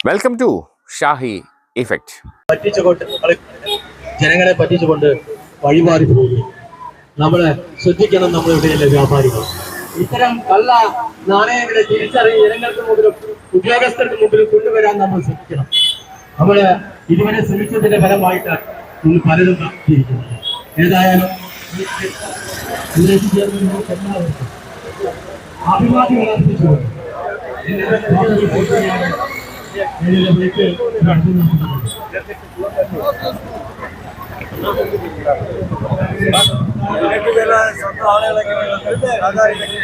Welcome to Shahi effect പറ്റിച്ചുകൊണ്ട് ജനങ്ങളെ പറ്റിച്ചുകൊണ്ട് വഴിമാറി പോകുന്നു നമ്മളെ ശ്രദ്ധിക്കണം നമ്മൾ ഇവിടെയല്ല വ്യാപാരികൾ ഇത്തരം കള്ള നാണയങ്ങളെ തിരിച്ചറിഞ്ഞ് ജനങ്ങൾക്ക് മുമ്പിലും ഉദ്യോഗസ്ഥർക്ക് മുമ്പിലും കൊണ്ടുവരാൻ നമ്മൾ ശ്രദ്ധിക്കണം നമ്മൾ ഇതുവരെ ശ്രമിച്ചതിന്റെ ഫലമായിട്ട് ഇന്ന് പലരും നടത്തിയിരിക്കുന്നത് ഏതായാലും ചേർന്ന് നിങ്ങൾക്ക് എല്ലാവർക്കും അഭിമാനം അർപ്പിച്ചുകൊണ്ട് എന്റെ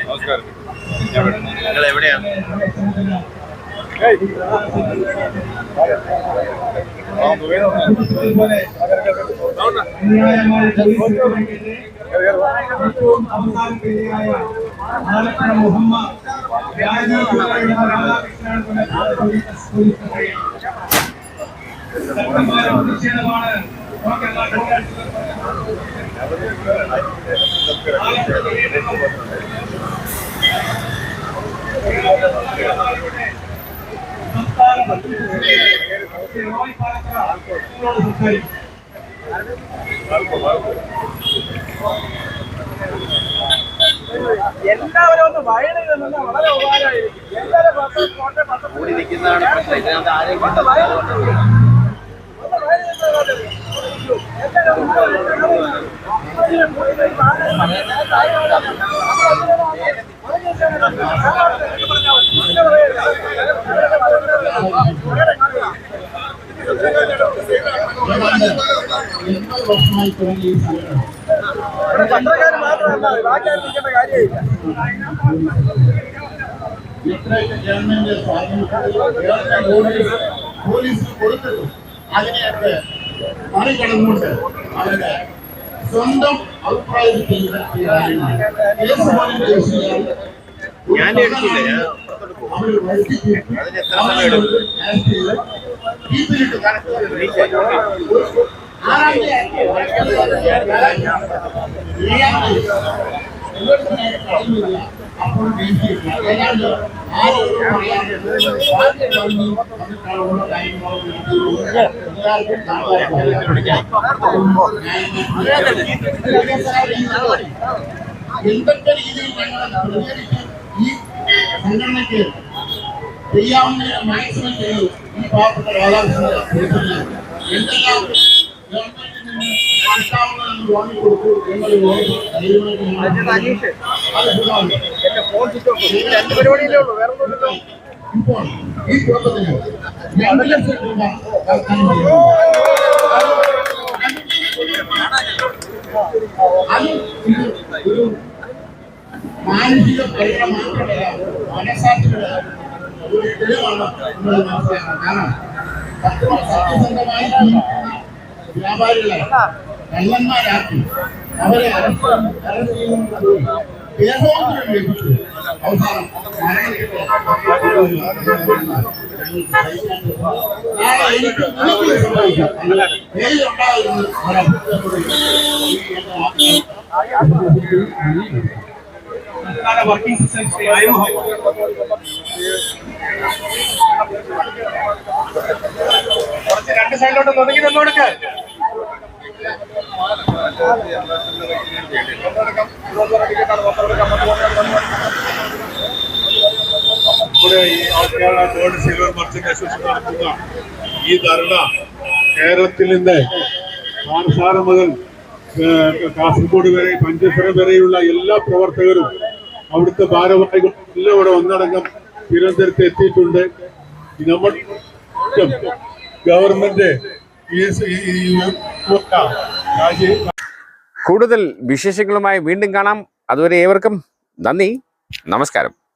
വാക്കുകൾ പൂർത്തിയായി ഇതിലേക്ക് നടത്തുന്നു നിങ്ങൾ എവിടെയാണ് ഏറ്റവും അവസാനത്തിനായ ആലപ്പുഴ മുഹമ്മദ് ಸಂಸ್ಥಾನ എല്ലാവരും ഒന്ന് വയലിൽ നിന്ന് വളരെ ഉപകാരമായിരിക്കും എല്ലാവരും പത്ത് കോട്ടയം പത്ത് കൂടി നിൽക്കുന്നതാണ് പ്രശ്നം ഇതിനകത്ത് ആരെയും. എല്ലാവരും വർഷമായി തുടങ്ങിയ ഈ സംഘടന ഇവിടെ പത്രക്കാർ മാത്രമല്ല ബാക്കി ആരും നിൽക്കേണ്ട കാര്യമില്ല എത്രയൊക്കെ ഗവൺമെന്റ് സ്വാധീനത്തിൽ പോലീസ് കൊടുത്തിട്ടും അതിനെയൊക്കെ മറികടന്നുകൊണ്ട് അവരുടെ സ്വന്തം അഭിപ്രായത്തിൽ ചെയ്ത കാര്യമാണ് കേസ് പോലും രജിസ്റ്റർ ഞാൻ എടുക്കില്ല ഞാൻ അവർ വരുത്തിയിട്ട് അതിന് എത്ര സമയം എടുക്കും അറസ്റ്റ് ചെയ്ത് ജീപ്പിലിട്ട് കണക്ക് അപ്പോൾ ഏതാണ്ട് ആരോടും എന്തൊക്കെ രീതിയിൽ ഞങ്ങൾ പ്രതികരിച്ച് ഈ സംഘടനയ്ക്ക് ചെയ്യാവുന്ന മാക്സിമം ചെയ്തു ഈ പാവപ്പെട്ട രാധാകൃഷ്ണനെ എന്തെല്ലാം ഇപ്പോൾ ഈ കുടുംബത്തിന് രണ്ട് ലക്ഷം രൂപ. അത് ഒരു മാനസിക പരിഗണന മാത്രമല്ല മനസാക്ഷിയുടെ ഒരു തെളിവാണ് നിങ്ങൾ മനസ്സിലാക്കണം കാരണം സത്യം സത്യസന്ധമായി വ്യാപാരികളെ കള്ളന്മാരാക്കി അവരെ അറസ്റ്റ് അറസ്റ്റ് ചെയ്യുന്നത് ദേഹോന്തരം ലഭിച്ചു അവസാനം എനിക്ക് സംഭവിക്കാം പേരുണ്ടാകുന്ന സംസ്ഥാന വർക്കിംഗ് കുറച്ച് രണ്ട് സൈഡിലോട്ട് നിന്നോടുക്ക് ഇവിടെ ഈ ഓൾ കേരള ഗോൾഡ് സിൽവർ ഈ ധർണ കേരളത്തിൽ നിന്ന് പാറശാല മുതൽ കാസർഗോഡ് വരെ പഞ്ചസര വരെയുള്ള എല്ലാ പ്രവർത്തകരും അവിടുത്തെ ഭാരവാഹികളും എല്ലാം ഇവിടെ ഒന്നടങ്കം തിരുവനന്തപുരത്ത് എത്തിയിട്ടുണ്ട്. നമ്മൾ ഗവൺമെന്റ് കൂടുതൽ വിശേഷങ്ങളുമായി വീണ്ടും കാണാം. അതുവരെ ഏവർക്കും നന്ദി. നമസ്കാരം.